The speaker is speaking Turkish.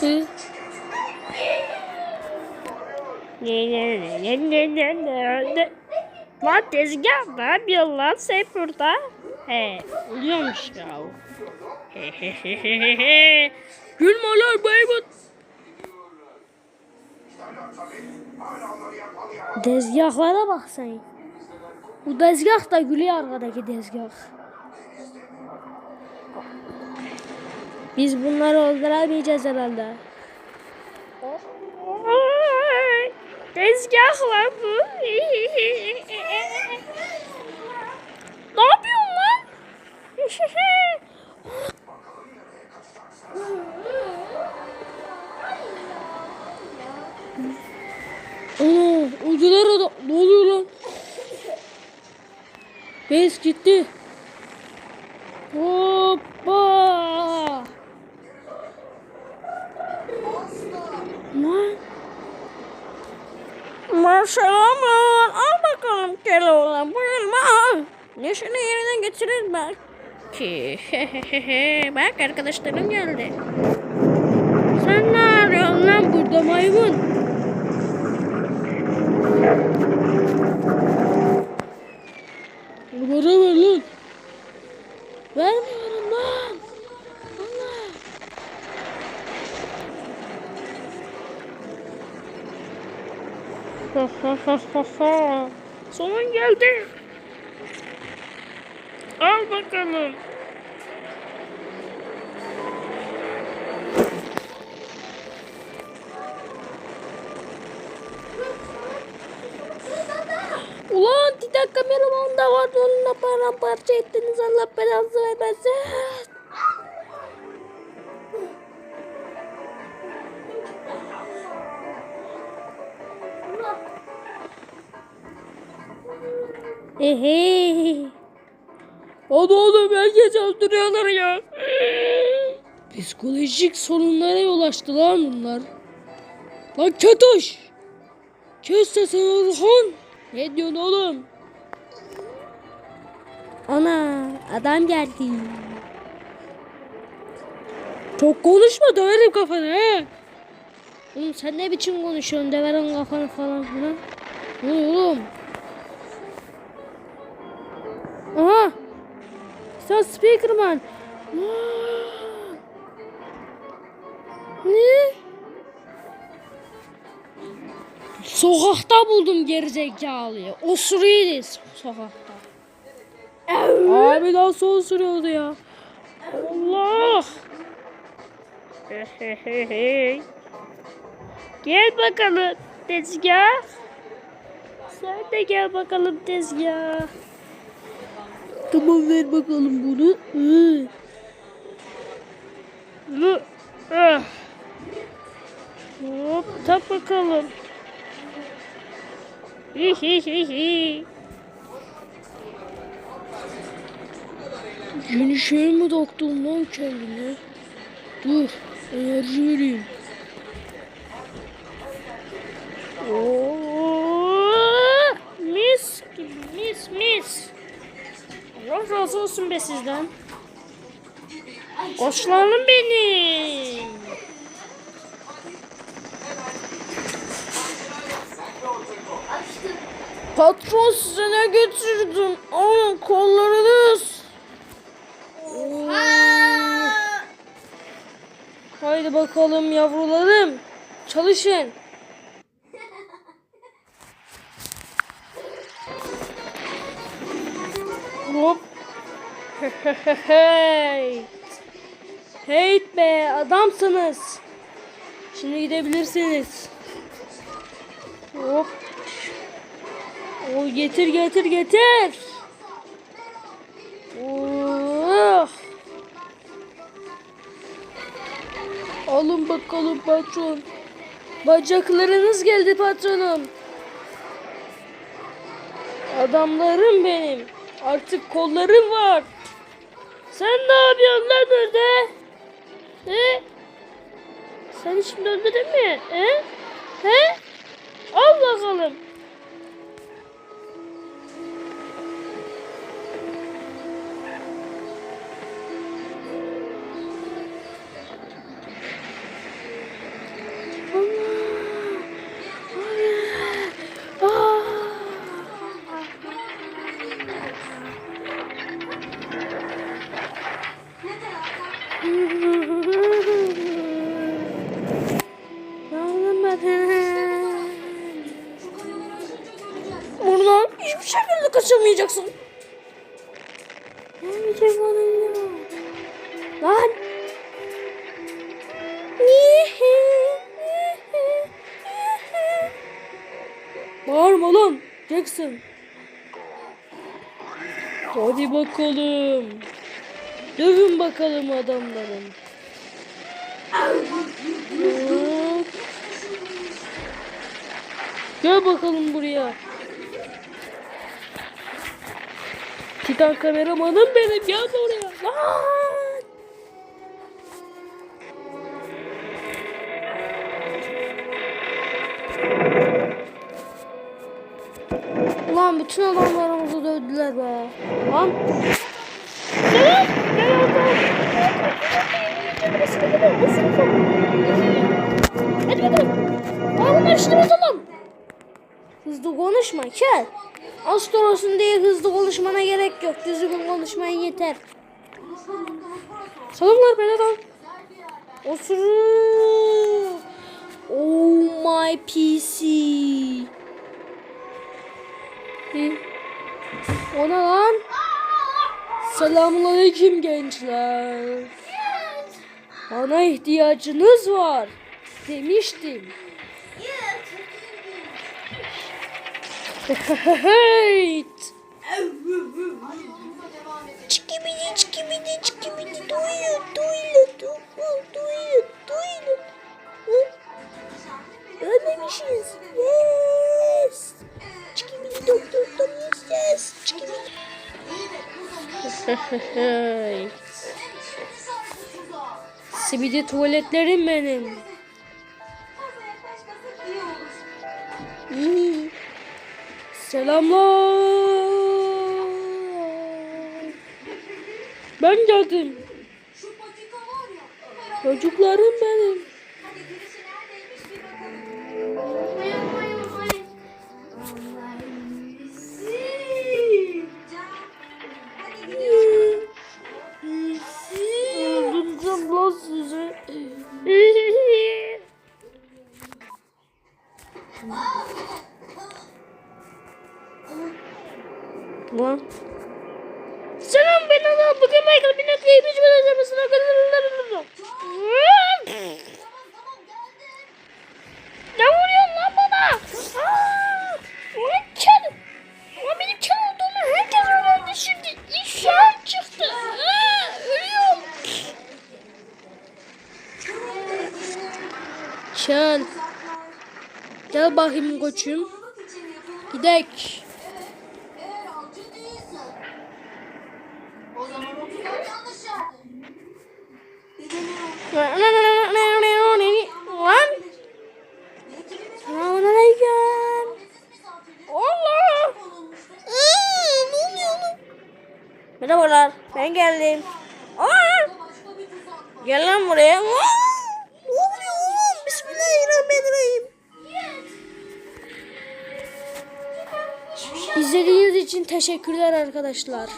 Hı? Ne ne ne ne ne ne ne ne Lan tezgah ne yapıyorsun lan sen burada? He uyuyormuş ya. He he he he he he. Gülme lan Baybut. Tezgahlara bak sen. Bu tezgah da gülüyor arkadaki tezgah. Biz bunları öldürebileceğiz herhalde. Tezgah lan bu. Bez gitti. Hoppa. Lan. Maşallah. Al bakalım Keloğlan. Buyurma al. Neşeni yerine getirir bak. Ki. bak arkadaşlarım geldi. Sen ne arıyorsun lan burada maymun? Bana ver lan. Vermiyorum lan. Allah. Ha. Sonun geldi. Al bakalım. Ulan Titan kameraman da var. Onunla paramparça ettiniz. Allah belanızı vermesin. Ehe. Hadi oğlum herkes öldürüyorlar ya. Psikolojik sorunlara yol açtı lan bunlar. Lan kötüş. Kes sesini Orhan. Ne diyorsun oğlum? Ana adam geldi. Çok konuşma döverim kafanı he. Oğlum sen ne biçim konuşuyorsun döverim kafanı falan filan. Oğlum? Sen speakerman. Ne? Sokakta buldum gerizekalıyı. Osuruyordu sokakta. Abi nasıl osuruyordu ya? Allah. gel bakalım tezgah. Sen de gel bakalım tezgah. Tamam ver bakalım bunu. Ah. Hop tak bakalım. Yeni şey mi doktun lan kendine? Dur enerji vereyim. Oo, mis gibi mis mis. Allah razı olsun be sizden. Koçlarım benim. Patron size ne getirdim? Alın kollarınız. Haydi bakalım yavrularım. Çalışın. Hop. Hey. Hey be adamsınız. Şimdi gidebilirsiniz. Hop. O getir getir getir. Oh. Alın bakalım patron. Bacaklarınız geldi patronum. Adamlarım benim. Artık kollarım var. Sen ne yapıyorsun lan orada? He? Sen şimdi öldürdün mü? He? He? Al bakalım. Buradan hiçbir şekilde kaçamayacaksın. Ne biçim oluyor? Lan. Bağırma lan Jackson. Hadi bakalım. Dövün bakalım adamların. Gel bakalım buraya. Titan kameramanım benim gel oraya. Lan. Ulan bütün adamlarımızı dövdüler be. Lan. Hadi bakalım. Ağzını açtır bakalım. Hızlı konuşma kel. Astrolos'un diye hızlı konuşmana gerek yok. Düzgün konuşman yeter. Salamlar ben adam. Osuruk. Oh my PC. Hı. O ne lan? Selamünaleyküm gençler. Bana ihtiyacınız var. Demiştim. Hey! Çikibidi çikibidi çikibidi duyun duyun duyun duyun duyun. Ölmemişiz. Sibidi tuvaletlerim benim. Selamlar. Ben geldim. Çocuklarım benim. Lan. Selam ben adam bugün Michael bin Aklı'yı bir cümle yapmasına de ne o? Lan. Selamünaleyküm. Allah. bulunmuştur. ne oluyor? Merhabalar. Ben geldim. Aa, gel lan buraya. Aa, İzlediğiniz için teşekkürler arkadaşlar.